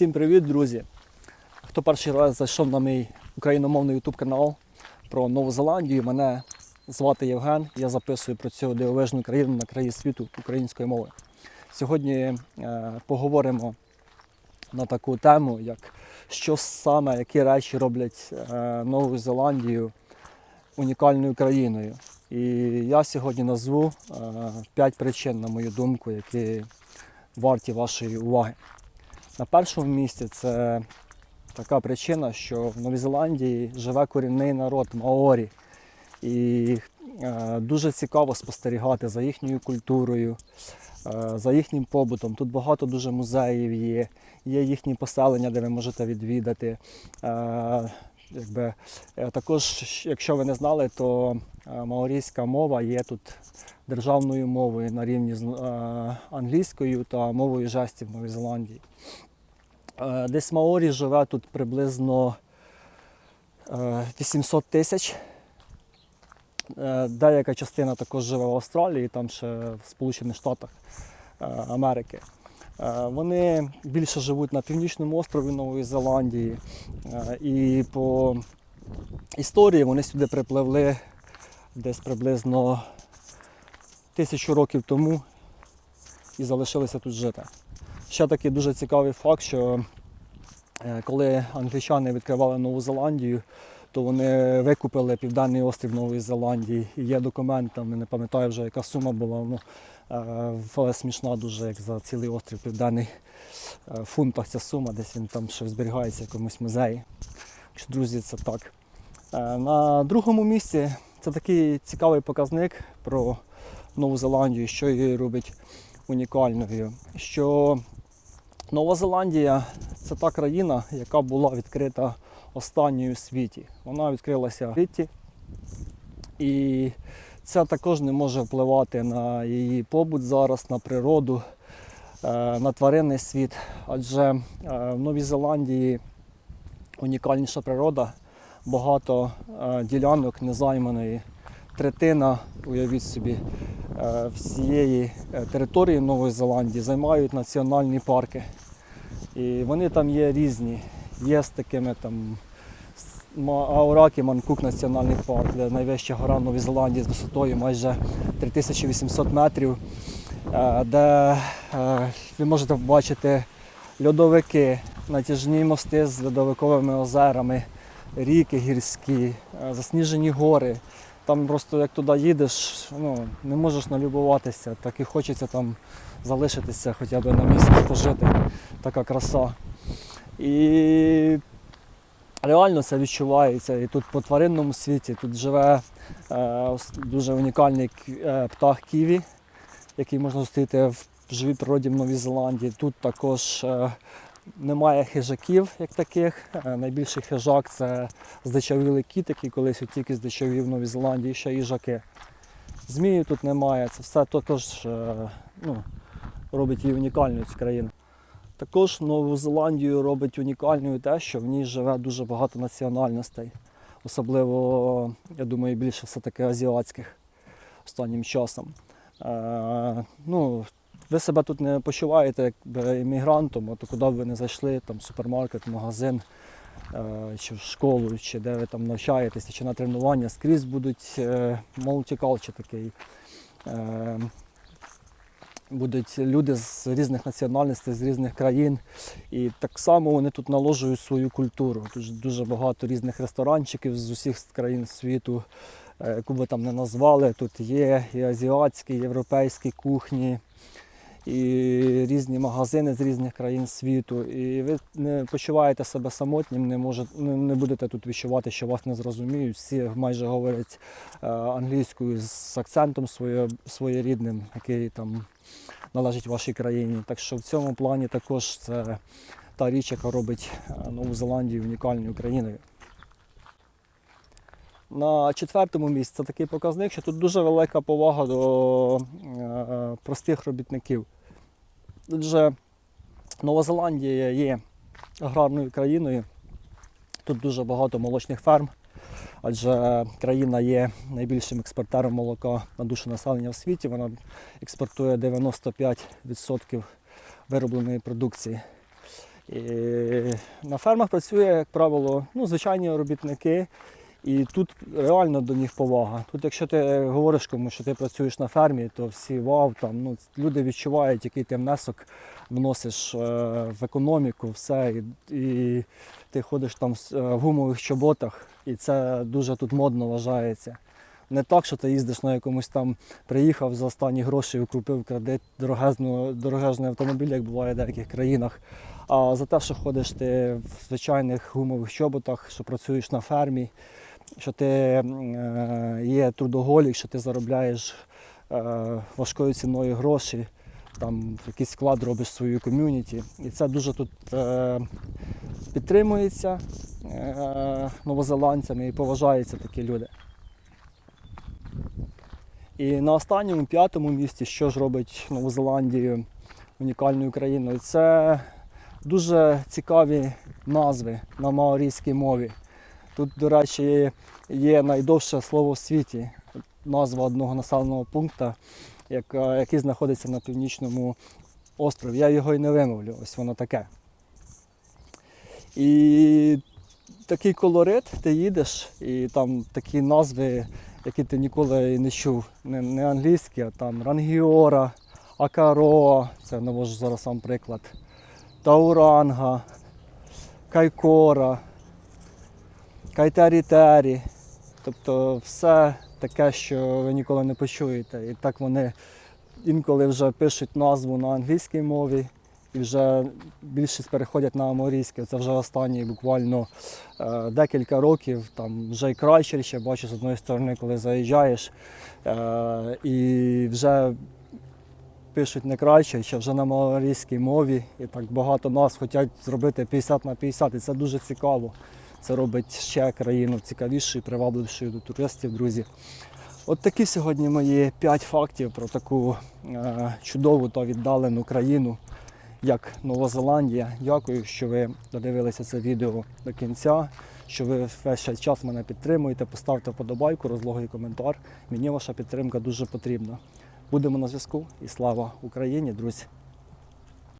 Всім привіт, друзі! Хто перший раз зайшов на мій україномовний YouTube канал про Нову Зеландію, мене звати Євген. Я записую про цю дивовижну країну на краї світу української мови. Сьогодні е, поговоримо на таку тему, як що саме, які речі роблять е, Нову Зеландію унікальною країною. І я сьогодні назву 5 причин, на мою думку, які варті вашої уваги. На першому місці це така причина, що в Новій Зеландії живе корінний народ Маорі. І е, дуже цікаво спостерігати за їхньою культурою, е, за їхнім побутом. Тут багато дуже музеїв є, є їхні поселення, де ви можете відвідати. Е, якби, е, також, якщо ви не знали, то е, маорійська мова є тут державною мовою на рівні з е, англійською та мовою жестів в Новій Зеландії. Е, Десь Маорі живе тут приблизно е, 800 тисяч. Е, Деяка частина також живе в Австралії, там ще в Сполучених Штатах е, Америки. Е, Вони більше живуть на північному острові Нової Зеландії. Е, І по історії вони сюди припливли десь приблизно тисячу років тому і залишилися тут жити. Ще такий дуже цікавий факт, що е, коли англічани відкривали Нову Зеландію, то вони викупили південний острів Нової Зеландії. І є документ, там, не пам'ятаю вже, яка сума була, ну, е, але смішна дуже, як за цілий острів південний Е, в фунтах ця сума, десь він там ще зберігається в якомусь музеї. Якщо, друзі, це так. На другому місці це такий цікавий показник про Нову Зеландію, що її робить унікальною. Що Нова Зеландія це та країна, яка була відкрита останньою у світі. Вона відкрилася в світі, і це також не може впливати на її побут зараз, на природу, е, на тваринний світ. Адже е, в Новій Зеландії унікальніша природа, багато е, ділянок незайманої, третина, уявіть собі, всієї е, території Нової Зеландії займають національні парки. І вони там є різні. Є з такими там с- Ма- Ауракі Манкук національний парк, де найвища гора в Зеландії з висотою майже 3800 метрів, е, де е, ви можете побачити льодовики, натяжні мости з льодовиковими озерами, ріки гірські, е, засніжені гори. Там просто як туди їдеш, ну, не можеш налюбуватися, так і хочеться там залишитися хоча б на місяць пожити. Така краса. І реально це відчувається. І тут по тваринному світі тут живе е, дуже унікальний е, птах ківі, який можна зустріти в живій природі в Новій Зеландії. Тут також е, немає хижаків як таких. Е, найбільший хижак це здичавілий кіт, який колись тільки здичавів в Новій Зеландії, ще їжаки. Змії тут немає. Це все також е, ну, робить її унікальною цю країну. Також Нову Зеландію робить унікальною те, що в ній живе дуже багато національностей. Особливо, я думаю, більше все-таки азіатських останнім часом. Е, ну, ви себе тут не почуваєте як іммігрантом, а то куди б ви не зайшли, там супермаркет, магазин, е, чи в школу, чи де ви там навчаєтеся, чи на тренування, скрізь будуть е, multiculture такий. Е, будуть люди з різних національностей, з різних країн. І так само вони тут наложують свою культуру. Тут дуже багато різних ресторанчиків з усіх країн світу, е, яку би там не назвали. Тут є і азіатські, і європейські кухні, і різні магазини з різних країн світу. І ви не почуваєте себе самотнім, не, може, не, не будете тут відчувати, що вас не зрозуміють. Всі майже говорять е, англійською з акцентом своє, своєрідним, який там належить вашій країні. Так що в цьому плані також це та річ, яка робить е, Нову Зеландію унікальною країною. На четвертому місці це такий показник, що тут дуже велика повага до е, простих робітників. Тут же Нова Зеландія є аграрною країною. Тут дуже багато молочних ферм, адже країна є найбільшим експортером молока на душу населення в світі. Вона експортує 95% виробленої продукції. І на фермах працює, як правило, ну, звичайні робітники. І тут реально до них повага. Тут, якщо ти говориш комусь, що ти працюєш на фермі, то всі вау, там ну люди відчувають, який ти внесок вносиш е, в економіку, все. І, і ти ходиш там е, в гумових чоботах, і це дуже тут модно вважається. Не так, що ти їздиш на якомусь там, приїхав за останні гроші і купив кредит дорогезний автомобіль, як буває в деяких країнах. А за те, що ходиш ти в звичайних гумових чоботах, що працюєш на фермі, що ти е, є трудоголік, що ти заробляєш е, важкою ціною гроші, там якийсь вклад робиш в свою ком'юніті. І це дуже тут е, підтримується новозеландцями і поважаються такі люди. І на останньому п'ятому місці, що ж робить Нову Зеландію унікальною країною, це дуже цікаві назви на маорійській мові. Тут, до речі, є найдовше слово в світі, назва одного населеного пункту, який знаходиться на північному острові. Я його і не вимовлю, ось воно таке. І такий колорит, ти їдеш, і там такі назви, які ти ніколи не чув. Не, не англійські, а там Рангіора, Акароа, це навожу зараз сам приклад. Тауранга, Кайкора, Кайтарі-тері. Тобто все таке, що ви ніколи не почуєте. І так вони інколи вже пишуть назву на англійській мові і вже більшість переходять на аморійське. Це вже останні буквально е, декілька років. Там вже і краще ще бачу з одної сторони, коли заїжджаєш. Е, і вже пишуть не краще, ще вже на малорійській мові. І так багато нас хочуть зробити 50 на 50. І це дуже цікаво. Це робить ще країну цікавішою, привабливішою до туристів, друзі. От такі сьогодні мої 5 фактів про таку е, чудову та віддалену країну, як Нова Зеландія. Дякую, що ви додивилися це відео до кінця, що ви весь час мене підтримуєте. Поставте вподобайку, розлогий коментар. Мені ваша підтримка дуже потрібна. Будемо на зв'язку і слава Україні, друзі!